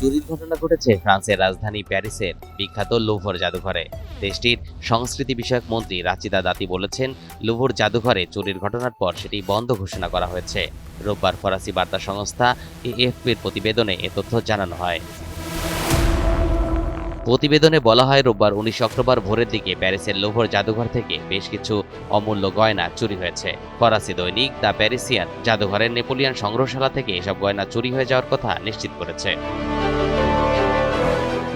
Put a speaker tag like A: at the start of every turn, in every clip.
A: চুরির ঘটনা ঘটেছে ফ্রান্সের রাজধানী প্যারিসের বিখ্যাত লুভর জাদুঘরে। দেশটির সংস্কৃতি বিষয়ক মন্ত্রী রাচিদা দাতি বলেছেন, লুভর জাদুঘরে চুরির ঘটনার পর সেটি বন্ধ ঘোষণা করা হয়েছে। রোববার ফরাসি বার্তা সংস্থা এএফপির প্রতিবেদনে এ তথ্য জানানো হয়। প্রতিবেদনে বলা হয়, রোববার উনিশ অক্টোবর ভোরের দিকে প্যারিসের লোভর জাদুঘর থেকে বেশ কিছু অমূল্য গয়না চুরি হয়েছে। ফরাসি দৈনিক দ্য প্যারিসিয়ান জাদুঘরের নেপোলিয়ান সংগ্রহশালা থেকে এসব গয়না চুরি হয়ে যাওয়ার কথা নিশ্চিত করেছে।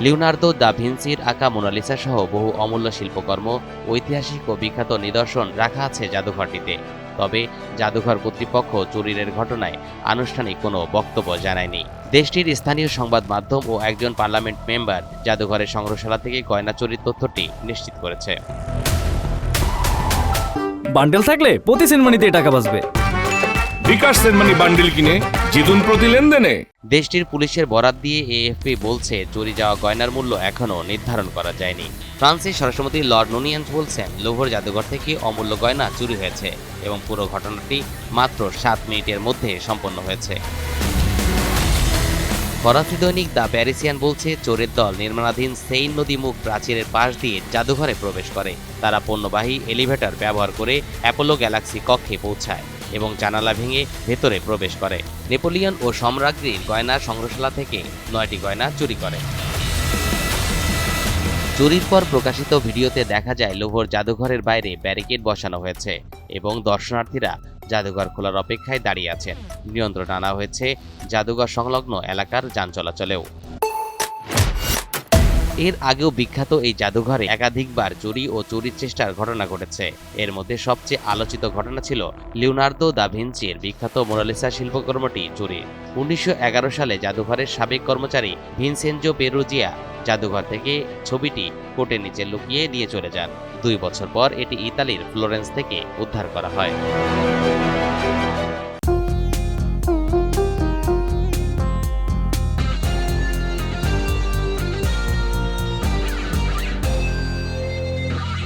A: লিওনার্দো দা ভিনসির আঁকা মোনালিসা সহ বহু অমূল্য শিল্পকর্ম, ঐতিহাসিক ও বিখ্যাত নিদর্শন রাখা আছে জাদুঘরটিতে। তবে জাদুঘর কর্তৃপক্ষ চুরির ঘটনায় আনুষ্ঠানিক কোনো বক্তব্য জানায়নি। দেশটির স্থানীয় সংবাদ মাধ্যম ও একজন পার্লামেন্ট মেম্বার জাদুঘরের সংগ্রহশালা থেকে গয়না চুরির তথ্যটি নিশ্চিত করেছে।
B: বান্ডেল থাকলে প্রতি সিনেমানিতে টাকা বাঁচবে।
C: বিকাশ সেনমানি বান্ডিল কিনে জিতুন প্রতি লেনদেনে।
A: দেশটির পুলিশের বরাত দিয়ে এএফপি বলছে, চুরি যাওয়া গয়নার মূল্য এখনও নির্ধারণ করা যায়নি। ফ্রান্সের স্বরাষ্ট্রমন্ত্রী লর্ড নুনিয়ান্স বলছেন, লোভর জাদুঘর থেকে অমূল্য গয়না চুরি হয়েছে এবং পুরো ঘটনাটি মাত্র সাত মিনিটের মধ্যে সম্পন্ন হয়েছে। ফরাসি দৈনিক দ্য প্যারিসিয়ান বলছে, চোরের দল নির্মাণাধীন সেইন নদী মুখ প্রাচীরের পাশ দিয়ে জাদুঘরে প্রবেশ করে। তারা পণ্যবাহী এলিভেটর ব্যবহার করে অ্যাপোলো গ্যালাক্সি কক্ষে পৌঁছায়। এবং জানালা ভেঙে ভেতরে প্রবেশ করে। নেপোলিয়ন ও সম্রাজ্ঞীর গয়না সংগ্রহশালা থেকে নয়টি গয়না চুরি করে। চুরির পর প্রকাশিত ভিডিওতে দেখা যায় লোভর জাদুঘরের বাইরে ব্যারিকেড বসানো হয়েছে এবং দর্শনার্থীরা জাদুঘর খোলার অপেক্ষায় দাঁড়িয়ে আছেন। নিয়ন্ত্রণ আনা হয়েছে জাদুঘর সংলগ্ন এলাকার যান চলাচলেও। এর আগেও বিখ্যাত এই জাদুঘরে একাধিকবার চুরি ও চুরির চেষ্টার ঘটনা ঘটেছে। এর মধ্যে সবচেয়ে আলোচিত ঘটনা ছিল লিওনার্দো দা ভিঞ্চির বিখ্যাত মোনালিসা শিল্পকর্মটি চুরি। উনিশশো এগারো সালে জাদুঘরের সাবেক কর্মচারী ভিনসেনজো পেরুজিয়া জাদুঘর থেকে ছবিটি কোটের নিচে লুকিয়ে নিয়ে চলে যান। দুই বছর পর এটি ইতালির ফ্লোরেন্স থেকে উদ্ধার করা হয়।